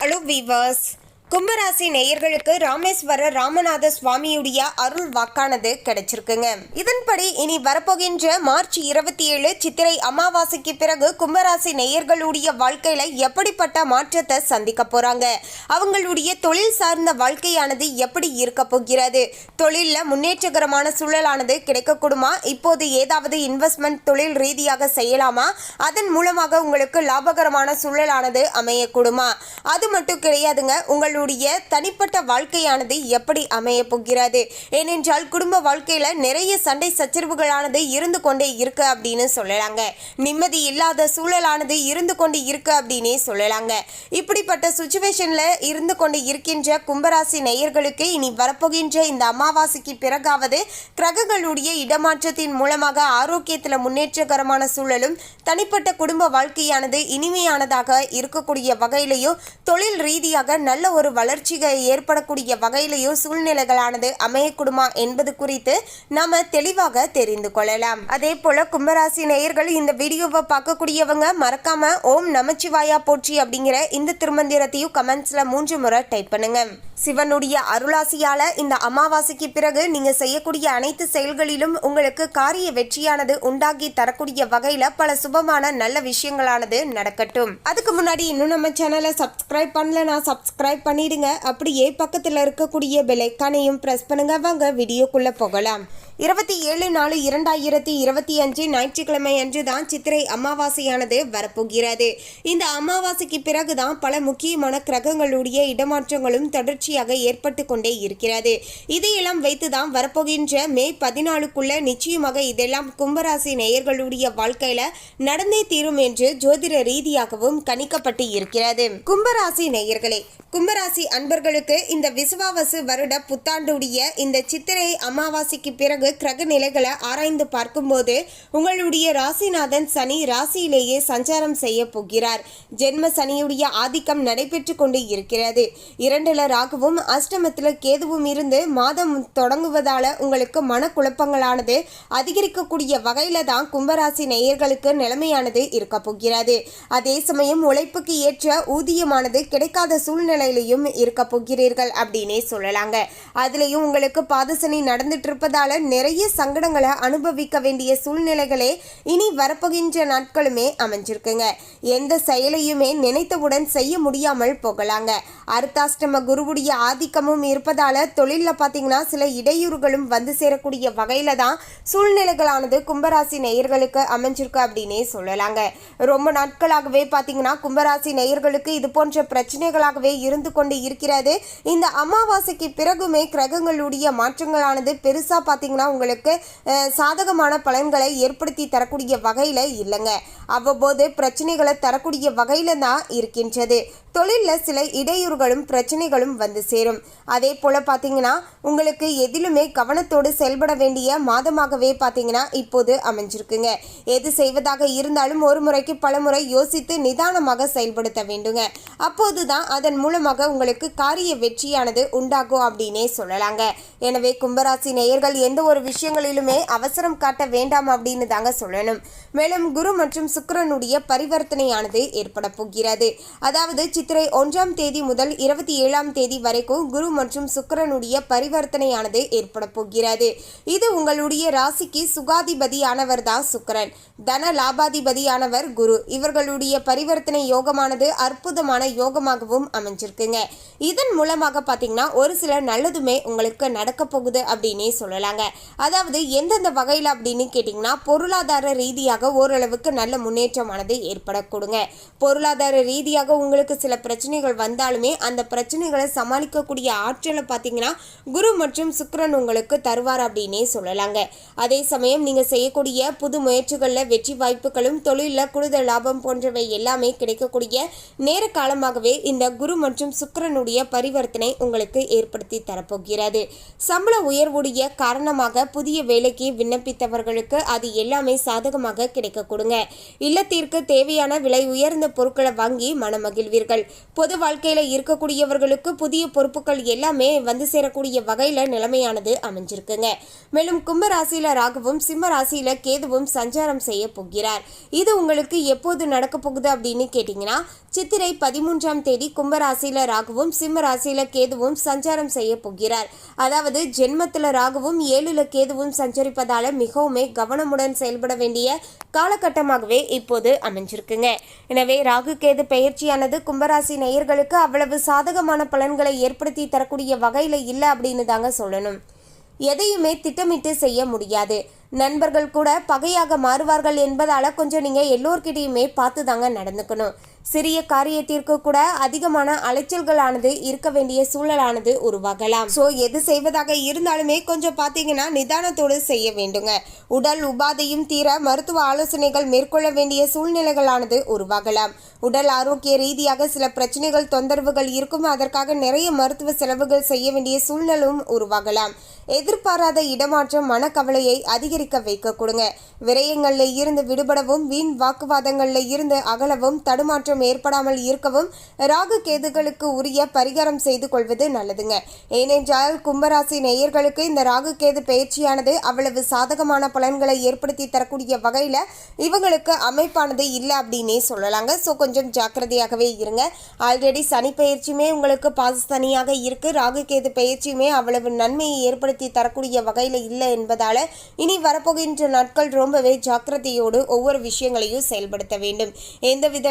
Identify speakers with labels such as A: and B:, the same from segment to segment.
A: Hello viewers, கும்பராசி நேயர்களுக்கு ராமேஸ்வர ராமநாத சுவாமியுடைய அருள் வாக்கானது கிடைச்சிருக்குங்க. இதன்படி இனி வரப்போகின்ற மார்ச் இருபத்தி ஏழு சித்திரை அமாவாசைக்கு பிறகு கும்பராசி நேயர்களுடைய வாழ்க்கையில எப்படிப்பட்ட மாற்றத்தை சந்திக்க போறாங்க? அவங்களுடைய தொழில் சார்ந்த வாழ்க்கையானது எப்படி இருக்க போகிறது? தொழிலில் முன்னேற்றகரமான சூழலானது கிடைக்கக்கூடுமா? இப்போது ஏதாவது இன்வெஸ்ட்மெண்ட் தொழில் ரீதியாக செய்யலாமா? அதன் மூலமாக உங்களுக்கு லாபகரமான சூழலானது அமையக்கூடுமா? அது மட்டும் கிடையாதுங்க உங்களுடைய தனிப்பட்ட வாழ்க்கையானது எப்படி அமைய போகிறது? ஏனென்றால் குடும்ப வாழ்க்கையில் நிறைய சண்டை சச்சரவுகளானது இருந்து கொண்டே இருக்கு அப்படின்னு சொல்லலாங்க. நிம்மதி இல்லாத சூழலானது இருந்து கொண்டு இருக்கு அப்படின்னே சொல்லலாங்க. இப்படிப்பட்ட சுச்சுவேஷனில் இருந்து கொண்டு இருக்கின்ற கும்பராசி நேயர்களுக்கு இனி வரப்போகின்ற இந்த அமாவாசைக்கு பிறகாவது கிரகங்களுடைய இடமாற்றத்தின் மூலமாக ஆரோக்கியத்தில் முன்னேற்றகரமான சூழலும் தனிப்பட்ட குடும்ப வாழ்க்கையானது இனிமையானதாக இருக்கக்கூடிய வகையிலையும் தொழில் ரீதியாக நல்ல ஒரு வளர்ச்சிகள் ஏற்படக்கூடிய வகையிலேயோ சூழ்நிலைகளானது அமையக்கூடுமா என்பது குறித்து நாம தெளிவாக தெரிந்து கொள்ளலாம். அதே போல கும்பராசி நேயர்கள் இந்த வீடியோவை பார்க்கக்கூடியவங்க மறக்காம ஓம் நமச்சிவாயா போற்றி அப்படிங்கிற இந்த திருமந்திரத்தையும் கமெண்ட்ஸ்ல மூன்று முறை டைப் பண்ணுங்க. சிவனுடைய அருளாசியால இந்த அமாவாசைக்கு பிறகு நீங்க செய்யக்கூடிய அனைத்து செயல்களிலும் உங்களுக்கு காரிய வெற்றியானது உண்டாகி தரக்கூடிய வகையில பல சுபமான நல்ல விஷயங்களானது நடக்கட்டும். அதுக்கு முன்னாடி இன்னும் நம்ம சேனலை சப்ஸ்கிரைப் நான் சப்ஸ்கிரைப் பண்ணிடுங்க. அப்படியே பக்கத்துல இருக்கக்கூடிய பெலைக்கானையும் பிரஸ் பண்ணுங்க. வாங்க வீடியோக்குள்ள போகலாம். இருபத்தி ஏழு நாலு இரண்டாயிரத்தி இருபத்தி அஞ்சு ஞாயிற்றுக்கிழமை அன்று தான் சித்திரை அமாவாசையானது வரப்போகிறது. இந்த அமாவாசைக்கு பிறகுதான் பல முக்கியமான கிரகங்களுடைய இடமாற்றங்களும் தொடர்ச்சி தொடர்ச்சியாக ஏற்பட்டு கொண்டே இருக்கிறது. இதையெல்லாம் வைத்துதான் வரப்போகின்ற மே பதினாலுக்குள்ள நிச்சயமாக இதெல்லாம் கும்பராசி நேயர்களுடைய வாழ்க்கையில நடந்தே தீரும் என்று ஜோதிட ரீதியாகவும் கணிக்கப்பட்டு இருக்கிறது. கும்பராசி நேயர்களே கும்பராசி அன்பர்களுக்கு இந்த விசுவாவசு வருட புத்தாண்டுடைய இந்த சித்திரை அமாவாசைக்கு பிறகு கிரக நிலைகளை ஆராய்ந்து பார்க்கும்போது உங்களுடைய ராசிநாதன் சனி ராசியிலேயே சஞ்சாரம் செய்ய போகிறார். ஜென்ம சனியுடைய ஆதிக்கம் நடைபெற்று கொண்டு இருக்கிறது. இரண்டுல ராகுவும் அஷ்டமத்தில் கேதுவும் இருந்து மாதம் தொடங்குவதால் உங்களுக்கு மனக்குழப்பங்களானது அதிகரிக்கக்கூடிய வகையில் தான் கும்பராசி நேயர்களுக்கு நிலைமையானது இருக்க போகிறது. அதே சமயம் உழைப்புக்கு ஏற்ற ஊதியமானது கிடைக்காத சூழ்நிலையிலையும் இருக்க போகிறீர்கள் அப்படின்னே சொல்லலாங்க. அதுலேயும் உங்களுக்கு பாதசனி நடந்துட்டு இருப்பதால் நிறைய சங்கடங்களை அனுபவிக்க வேண்டிய சூழ்நிலைகளே இனி வரப்போகின்ற நாட்களுமே அமைஞ்சிருக்குங்க. எந்த செயலையுமே நினைத்தவுடன் செய்ய முடியாமல் போகலாங்க. அர்த்தாஷ்டம குருவுடைய ஆதிக்கமும் இருப்பதால் தொழிலில் பார்த்தீங்கன்னா சில இடையூறுகளும் வந்து சேரக்கூடிய வகையில் தான் சூழ்நிலைகளானது கும்பராசி நேயர்களுக்கு அமைஞ்சிருக்கு அப்படின்னே சொல்லலாங்க. ரொம்ப நாட்களாகவே பார்த்தீங்கன்னா கும்பராசி நேயர்களுக்கு இது போன்ற பிரச்சனைகளாகவே இருந்து கொண்டு இருக்கிறது. இந்த அமாவாசைக்கு பிறகுமே கிரகங்களுடைய மாற்றங்களானது பெருசாக பார்த்தீங்கன்னா உங்களுக்கு சாதகமான பலன்களை ஏற்படுத்தி தரக்கூடிய வகையில் இல்லைங்க. அவ்வப்போது பிரச்சனைகளை தரக்கூடிய வகையில் தான் இருக்கின்றது. தொழிலில் சில இடையூறுகளும் பிரச்சனைகளும் வந்து சேரும். அதே போல் பார்த்தீங்கன்னா உங்களுக்கு எதிலுமே கவனத்தோடு செயல்பட வேண்டிய மாதமாகவே பார்த்தீங்கன்னா இப்போது அமைஞ்சிருக்குங்க. எது செய்வதாக இருந்தாலும் ஒரு முறைக்கு பல முறை யோசித்து நிதானமாக செயல்படுத்த வேண்டுங்க. அப்போது தான் அதன் மூலமாக உங்களுக்கு காரிய வெற்றியானது உண்டாகும் அப்படின்னே சொல்லலாங்க. எனவே கும்பராசி நேயர்கள் எந்த ஒரு விஷயங்களிலுமே அவசரம் காட்ட வேண்டாம் அப்படின்னு தாங்க சொல்லணும். மேலும் குரு மற்றும் சுக்கிரனுடைய பரிவர்த்தனையானது ஏற்பட போகிறது. அதாவது சித்திரை ஒன்றாம் தேதி முதல் இருபத்தி ஏழாம் தேதி வரைக்கும் குரு மற்றும் சுக்கிரனுடைய பரிவர்த்தனையானது ஏற்பட போகிறது. இது உங்களுடைய ராசிக்கு சுகாதிபதியானவர் தான் சுக்கிரன். தன லாபாதிபதியானவர் குரு. இவர்களுடைய பரிவர்த்தனை யோகமானது அற்புதமான யோகமாகவும் அமைஞ்சிருக்குங்க. இதன் மூலமாக பார்த்தீங்கன்னா ஒரு சில நல்லதுமே உங்களுக்கு நடக்க போகுது அப்படின்னே சொல்லலாங்க. அதாவது எந்தெந்த வகையில் அப்படின்னு கேட்டிங்கன்னா பொருளாதார ரீதியாக ஓரளவுக்கு நல்ல முன்னேற்றமானது ஏற்படக்கூடுங்க பொருளாதார ரீதியாக உங்களுக்கு சில பிரச்சனைகள் வந்தாலுமே அந்த பிரச்சனைகளை சமாளிக்கக்கூடிய ஆற்றலை பார்த்தீங்கன்னா குரு மற்றும் சுக்கரன் உங்களுக்கு தருவார் அப்படின்னே சொல்லலாங்க. அதே சமயம் நீங்கள் செய்யக்கூடிய புது முயற்சிகளில் வெற்றி வாய்ப்புகளும் தொழிலில் கூடுதல் லாபம் போன்றவை எல்லாமே கிடைக்கக்கூடிய நேர காலமாகவே இந்த குரு மற்றும் சுக்கரனுடைய பரிவர்த்தனை உங்களுக்கு ஏற்படுத்தி தரப்போகிறது. சம்பள உயர்வுடைய காரணமாக புதிய வேலைக்கு விண்ணப்பித்தவர்களுக்கு அது எல்லாமே சாதகமாக கிடைக்க கொடுங்க இல்லத்திற்கு தேவையான விலை உயர்ந்த பொருட்களை வாங்கி மனமகிழ்வீர்கள். பொது வாழ்க்கையில இருக்கக்கூடியவர்களுக்கு புதிய பொறுப்புகள் எல்லாமே வந்து சேரக்கூடிய வகையில் நிலைமையானது அமைஞ்சிருக்குங்க. மேலும் கும்ப ராசியில ராகுவும் சிம்ம ராசியில் கேதுவும் சஞ்சாரம் செய்ய போகிறார். இது உங்களுக்கு எப்போது நடக்க போகுது அப்படின்னு கேட்டிங்கன்னா சித்திரை பதிமூன்றாம் தேதி கும்பராசியில ராகுவும் சிம்ம ராசியில் கேதுவும் சஞ்சாரம் செய்ய போகிறார். அதாவது ஜென்மத்தில் ராகுவும் ஏழில் கேதுவும் சஞ்சரிப்பதால் மிகவுமே கவனமுடன் செயல்பட வேண்டிய காலகட்டமாகவே இப்போது அமைஞ்சிருக்குங்க. எனவே ராகு கேது பெயர்ச்சியானது கும்பராசி நேயர்களுக்கு அவ்வளவு சாதகமான பலன்களை ஏற்படுத்தி தரக்கூடிய வகையில இல்லை அப்படின்னு தாங்க சொல்லணும். எதையுமே திட்டமிட்டு செய்ய முடியாது. நண்பர்கள் கூட பகையாக மாறுவார்கள் என்பதால கொஞ்சம் நீங்க எல்லோர்கிட்டயுமே பார்த்து தாங்க நடந்துக்கணும். சிறிய காரியத்திற்கு கூட அதிகமான அலைச்சல்களானது இருக்க வேண்டிய சூழலானது உருவாகலாம். சோ எது செய்வதாக இருந்தாலுமே கொஞ்சம் பார்த்தீங்கன்னா நிதானத்தோடு செய்ய வேண்டுங்க. உடல் உபாதையும் தீர மருத்துவ ஆலோசனைகள் மேற்கொள்ள வேண்டிய சூழ்நிலைகளானது உருவாகலாம். உடல் ஆரோக்கிய ரீதியாக சில பிரச்சனைகள் தொந்தரவுகள் இருக்கும். அதற்காக நிறைய மருத்துவ செலவுகள் செய்ய வேண்டிய சூழ்நிலும் உருவாகலாம். எதிர்பாராத இடமாற்றம் மனக்கவலையை அதிகரிக்க வைக்க கொடுங்க. விரயங்கள்ல இருந்து விடுபடவும் வீண் வாக்குவாதங்கள்ல இருந்து அகலவும் தடுமாற்ற மாற்றம் ஏற்படாமல் இருக்கவும் ராகு கேதுகளுக்கு உரிய பரிகாரம் செய்து கொள்வது நல்லதுங்க. ஏனென்றால் கும்பராசி நேயர்களுக்கு இந்த ராகு கேது பயிற்சியானது அவ்வளவு சாதகமான பலன்களை ஏற்படுத்தி தரக்கூடிய வகையில் இவங்களுக்கு அமைப்பானது இல்லை அப்படின்னே சொல்லலாங்க. ஸோ கொஞ்சம் ஜாக்கிரதையாகவே இருங்க. ஆல்ரெடி சனி பயிற்சியுமே உங்களுக்கு பாசித்தனியாக இருக்கு. ராகு கேது பயிற்சியுமே அவ்வளவு நன்மையை ஏற்படுத்தி தரக்கூடிய வகையில் இல்லை என்பதால் இனி வரப்போகின்ற நாட்கள் ரொம்பவே ஜாக்கிரதையோடு ஒவ்வொரு விஷயங்களையும் செயல்படுத்த வேண்டும். எந்தவித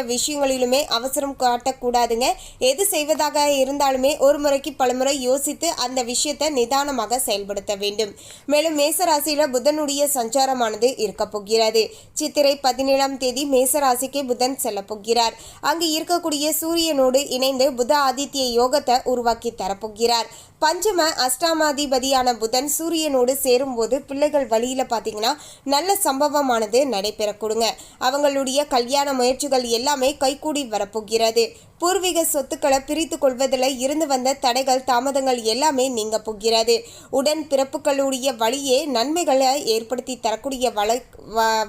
A: விஷயங்களிலுமே அவசரம் காட்டக்கூடாதுங்க. எது செய்வதாக இருந்தாலுமே ஒரு முறைக்கு பலமுறை யோசித்து அந்த விஷயத்தை நிதானமாக செயல்படுத்த வேண்டும். மேலும் மேசராசியில புதனுடைய சஞ்சாரமானது இருக்க போகிறது. சித்திரை பதினேழாம் தேதி மேசராசிக்கு புதன் செல்ல போகிறார். அங்கு இருக்கக்கூடிய சூரியனோடு இணைந்து புத ஆதித்ய யோகத்தை உருவாக்கி தரப்போகிறார் பஞ்சம அஷ்டாமாதிபதியான புதன் சூரியனோடு சேரும்போது பிள்ளைகள் வழியில் பார்த்தீங்கன்னா நல்ல சம்பவமானது நடைபெற கொடுங்க. அவங்களுடைய கல்யாண முயற்சிகள் எல்லாமே கைகூடி வரப்போகிறது. பூர்வீக சொத்துக்களை பிரித்து கொள்வதில் இருந்து வந்த தடைகள் தாமதங்கள் எல்லாமே நீங்க போகிறது. உடன் பிறப்புகளுடைய வழியே நன்மைகளை ஏற்படுத்தி தரக்கூடிய வழ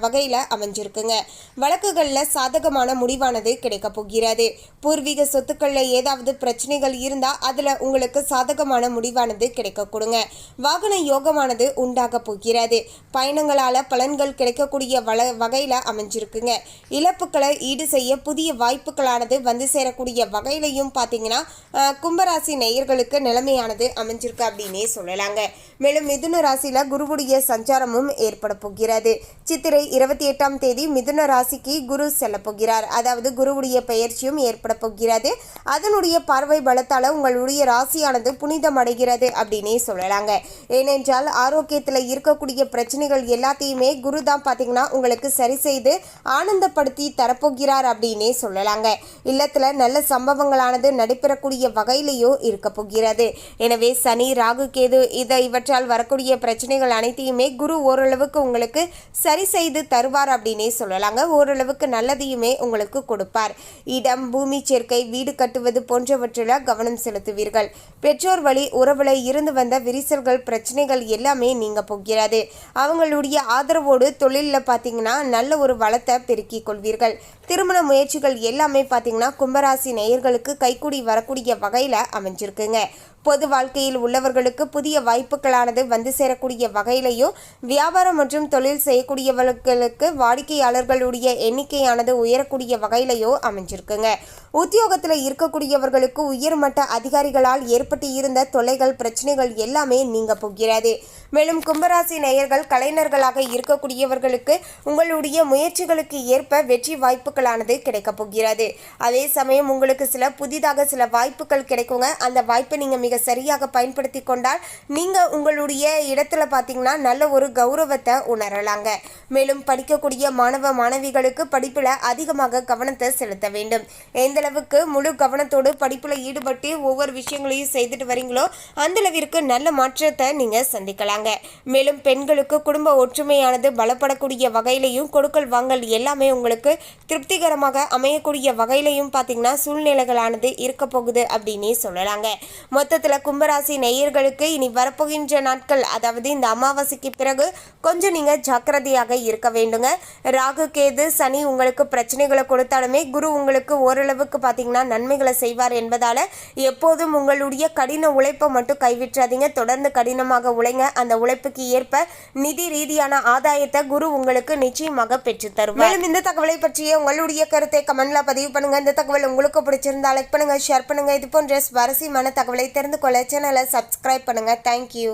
A: வகையில் வகையில அமைஞ்சிருக்குங்க. வழக்குகளில் சாதகமான முடிவானது கிடைக்க போகிறது. பூர்வீக சொத்துக்களில் ஏதாவது பிரச்சனைகள் இருந்தா அதுல உங்களுக்கு சாதகமான முடிவானது கிடைக்க கொடுங்க. வாகன யோகமானது உண்டாக போகிறது. பயணங்களால பலன்கள் கிடைக்கக்கூடிய வள வகையில அமைஞ்சிருக்குங்க. இழப்புகளை ஈடு செய்ய புதிய வாய்ப்புகளானது வந்து சேரக்கூடிய வகையிலையும் பார்த்தீங்கன்னா கும்பராசி நேயர்களுக்கு நிலைமையானது அமைஞ்சிருக்கு அப்படின்னே சொல்லலாங்க. மேலும் மிதுன ராசியில குருவுடைய சஞ்சாரமும் ஏற்பட போகிறது. சித்திரை இருபத்தி எட்டாம் தேதி மிதுன ராசிக்கு குரு செல்ல போகிறார். அதாவது குருவுடைய பயிற்சியும் ஏற்பட போகிறது. அதனுடைய பார்வை பலத்தால் உங்களுடைய ராசியானது புனிதம் அடைகிறது அப்படின்னே சொல்லலாங்க. ஏனென்றால் ஆரோக்கியத்தில் இருக்கக்கூடிய பிரச்சனைகள் எல்லாத்தையுமே குரு தான் பார்த்தீங்கன்னா உங்களுக்கு சரி செய்து ஆனந்தப்படுத்தி தரப்போகிறார் அப்படின்னே சொல்லலாங்க. இல்லத்தில் நல்ல சம்பவங்களானது நடைபெறக்கூடிய வகையிலேயோ இருக்க போகிறது. எனவே சனி ராகு கேது இதை இவற்றால் வரக்கூடிய பிரச்சனைகள் அனைத்தையுமே குரு ஓரளவுக்கு உங்களுக்கு சரி செய்து தருவார் அப்படின்னே சொல்லலாங்க. ஓரளவுக்கு நல்லதையுமே உங்களுக்கு கொடுப்பார். இடம் பூமி சேர்க்கை வீடு கட்டுவது போன்றவற்றில் கவனம் செலுத்துவீர்கள். பெற்றோர் வழி உறவுல இருந்து வந்த விரிசல்கள் பிரச்சனைகள் எல்லாமே நீங்க போகிறது. அவங்களுடைய ஆதரவோடு தொழிலில் பார்த்தீங்கன்னா நல்ல ஒரு வளத்தை பெருக்கிக் கொள்வீர்கள். திருமண முயற்சிகள் எல்லாமே பார்த்தீங்கன்னா கும்பராசி நேயர்களுக்கு கைக்கூடி வரக்கூடிய வகையில் அமைஞ்சிருக்குங்க. பொது வாழ்க்கையில் உள்ளவர்களுக்கு புதிய வாய்ப்புகளானது வந்து சேரக்கூடிய வகையிலையும் வியாபாரம் மற்றும் தொழில் செய்யக்கூடியவர்களுக்கு வாடிக்கையாளர்களுடைய எண்ணிக்கையானது உயரக்கூடிய வகையிலையோ அமைஞ்சிருக்குங்க. உத்தியோகத்தில் இருக்கக்கூடியவர்களுக்கு உயர்மட்ட அதிகாரிகளால் ஏற்பட்டு இருந்த தொல்லைகள் பிரச்சனைகள் எல்லாமே நீங்க போகிறது. மேலும் கும்பராசி நேயர்கள் கலைஞர்களாக இருக்கக்கூடியவர்களுக்கு உங்களுடைய முயற்சிகளுக்கு ஏற்ப வெற்றி வாய்ப்புகளானது கிடைக்கப் போகிறது. அதே சமயம் உங்களுக்கு சில புதிதாக சில வாய்ப்புகள் கிடைக்குங்க. அந்த வாய்ப்பை நீங்க மிக சரியாக பயன்படுத்தி கொண்டால் நீங்க உங்களுடைய இடத்துல பார்த்தீங்கன்னா நல்ல ஒரு கௌரவத்தை உணரலாங்க. மேலும் படிக்கக்கூடிய மாணவ மாணவிகளுக்கு படிப்புல அதிகமாக கவனத்தை செலுத்த வேண்டும். எந்த அளவுக்கு முழு கவனத்தோடு படிப்புல ஈடுபட்டு ஒவ்வொரு விஷயங்களையும் செய்துட்டு வரீங்களோ அந்த அளவிற்கு நல்ல மாற்றத்தை நீங்க சந்திக்கலாங்க. மேலும் பெண்களுக்கு குடும்ப ஒற்றுமையானது பலப்படக்கூடிய வகையிலையும் கொடுக்கல் வாங்கல் எல்லாமே உங்களுக்கு திருப்திகரமாக அமையக்கூடிய வகையிலையும் பார்த்தீங்கன்னா சூழ்நிலைகளானது இருக்க போகுது அப்படின்னே சொல்லலாங்க. மொத்தத்தில் மொத்தத்தில் கும்பராசி நேயர்களுக்கு இனி வரப்போகின்ற நாட்கள் அதாவது இந்த அமாவாசைக்கு பிறகு கொஞ்சம் நீங்கள் ஜாக்கிரதையாக இருக்க வேண்டுங்க. ராகு கேது சனி உங்களுக்கு பிரச்சனைகளை கொடுத்தாலுமே குரு உங்களுக்கு ஓரளவுக்கு பார்த்தீங்கன்னா நன்மைகளை செய்வார் என்பதால் எப்போதும் உங்களுடைய கடின உழைப்பை மட்டும் கைவிட்டுறாதீங்க. தொடர்ந்து கடினமாக உழைங்க. அந்த உழைப்புக்கு ஏற்ப நிதி ரீதியான ஆதாயத்தை குரு உங்களுக்கு நிச்சயமாக பெற்று தருவார். மேலும் இந்த தகவலை பற்றிய உங்களுடைய கருத்தை கமெண்ட்ல பதிவு பண்ணுங்க. இந்த தகவல் உங்களுக்கு பிடிச்சிருந்தா லைக் பண்ணுங்க ஷேர் பண்ணுங்க. இது போன்ற சுவாரஸ்யமான தகவலை தெரிந்து கொள்ள சேனலை சப்ஸ்கிரைப் பண்ணுங்கள் தேங்க்யூ